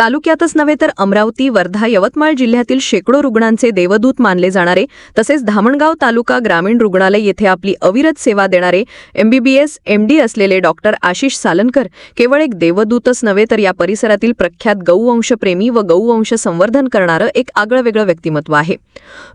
तालुक्यातच नव्हे तर अमरावती वर्धा यवतमाळ जिल्ह्यातील शेकडो रुग्णांचे देवदूत मानले जाणारे तसेच धामणगाव तालुका ग्रामीण रुग्णालय येथे आपली अविरत सेवा देणारे एमबीबीएस एमडी असलेले डॉक्टर आशिष सालनकर केवळ एक देवदूतच नव्हे तर या परिसरातील प्रख्यात गौवंशप्रेमी व गौवंश संवर्धन करणारं एक आगळंवेगळं व्यक्तिमत्व आहे.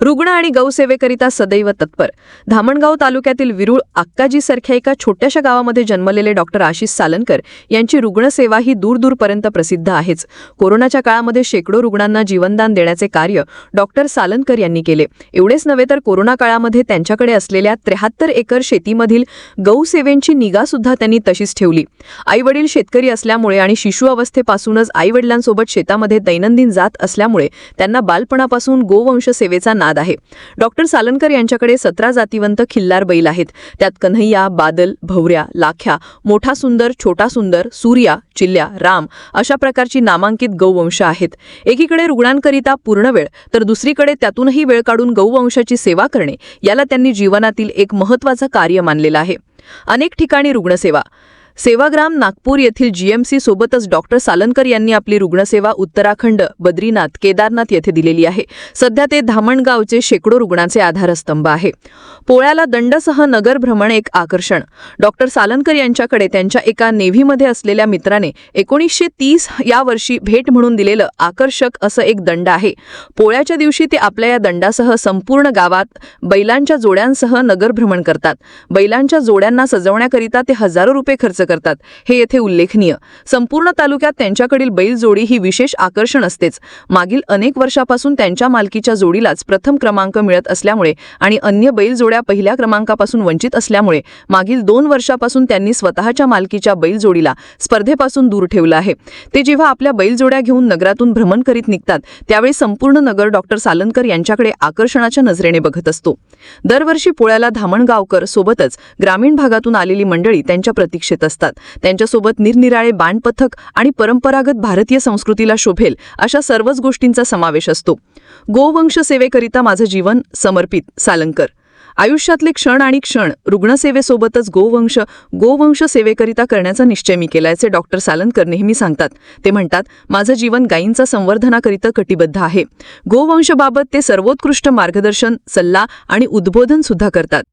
रुग्ण आणि गौसेवेकरिता सदैव तत्पर. धामणगाव तालुक्यातील विरुळ आक्काजीसारख्या एका छोट्याशा गावामध्ये जन्मलेले डॉक्टर आशिष सालनकर यांची रुग्णसेवा ही दूरदूरपर्यंत प्रसिद्ध आहेच. कोरोनाच्या काळामध्ये शेकडो रुग्णांना जीवनदान देण्याचे कार्य डॉक्टर सालनकर यांनी केले. एवढेच नव्हे तर कोरोना काळामध्ये त्यांच्याकडे असलेल्या त्र्याहत्तर एकर शेतीमधील गौसेवेंची निगा सुद्धा त्यांनी तशीच ठेवली. आईवडील शेतकरी असल्यामुळे आणि शिशु अवस्थेपासूनच आईवडिलांसोबत शेतामध्ये दैनंदिन जात असल्यामुळे त्यांना बालपणापासून गोवंश सेवेचा नाद आहे. डॉक्टर सालनकर यांच्याकडे सतरा जातीवंत खिल्लार बैल आहेत. त्यात कन्हैया बादल भवऱ्या लाख्या मोठा सुंदर छोटा सुंदर सूर्या चिल्ल्या राम अशा प्रकारची नामांकित गौवंश आहेत. एकीकडे रुग्णांकरिता पूर्ण वेळ तर दुसरीकडे त्यातूनही वेळ काढून गौवंशाची सेवा करणे याला त्यांनी जीवनातील एक महत्त्वाचं कार्य मानलेलं आहे. अनेक ठिकाणी रुग्णसेवा सेवाग्राम नागपूर येथील जीएमसी सोबतच डॉक्टर सालनकर यांनी आपली रुग्णसेवा उत्तराखंड बद्रीनाथ केदारनाथ येथे दिलेली आहे. सध्या ते धामणगावचे शेकडो रुग्णांचे आधारस्तंभ आहे. पोळ्याला दंडसह नगर भ्रमण एक आकर्षण. डॉक्टर सालनकर यांच्याकडे त्यांच्या एका नेव्हीमध्ये असलेल्या मित्राने एकोणीसशे तीस या वर्षी भेट म्हणून दिलेलं आकर्षक असं एक दंड आहे. पोळ्याच्या दिवशी ते आपल्या या दंडासह संपूर्ण गावात बैलांच्या जोड्यांसह नगर भ्रमण करतात. बैलांच्या जोड्यांना सजवण्याकरिता ते हजारो रुपये खर्च करतात. हे येथे उल्लेखनीय. संपूर्ण तालुक्यात त्यांच्याकडील बैलजोडी ही विशेष आकर्षण असतेच. मागील अनेक वर्षापासून त्यांच्या मालकीच्या जोडीलाच प्रथम क्रमांक मिळत असल्यामुळे आणि अन्य बैलजोड्या पहिल्या क्रमांकापासून वंचित असल्यामुळे मागील दोन वर्षापासून त्यांनी स्वतःच्या मालकीच्या बैलजोडीला स्पर्धेपासून दूर ठेवलं आहे. ते जेव्हा आपल्या बैलजोड्या घेऊन नगरातून भ्रमण करीत निघतात त्यावेळी संपूर्ण नगर डॉक्टर सालनकर यांच्याकडे आकर्षणाच्या नजरेने बघत असतो. दरवर्षी पोळ्याला धामणगावकर सोबतच ग्रामीण भागातून आलेली मंडळी त्यांच्या प्रतीक्षेत असतात. त्यांच्यासोबत निरनिराळे बाणपथक आणि परंपरागत भारतीय संस्कृतीला शोभेल अशा सर्वच गोष्टींचा समावेश असतो. गोवंश सेवेकरिता माझं जीवन समर्पित सालंकर. आयुष्यातले क्षण आणि क्षण रुग्णसेवेसोबतच गोवंश गोवंश सेवेकरिता करण्याचा निश्चय मी केल्याचे डॉक्टर सालनकर नेहमी सांगतात. ते म्हणतात माझं जीवन गायींचा संवर्धनाकरिता कटिबद्ध आहे. गोवंशबाबत ते सर्वोत्कृष्ट मार्गदर्शन सल्ला आणि उद्बोधन सुद्धा करतात.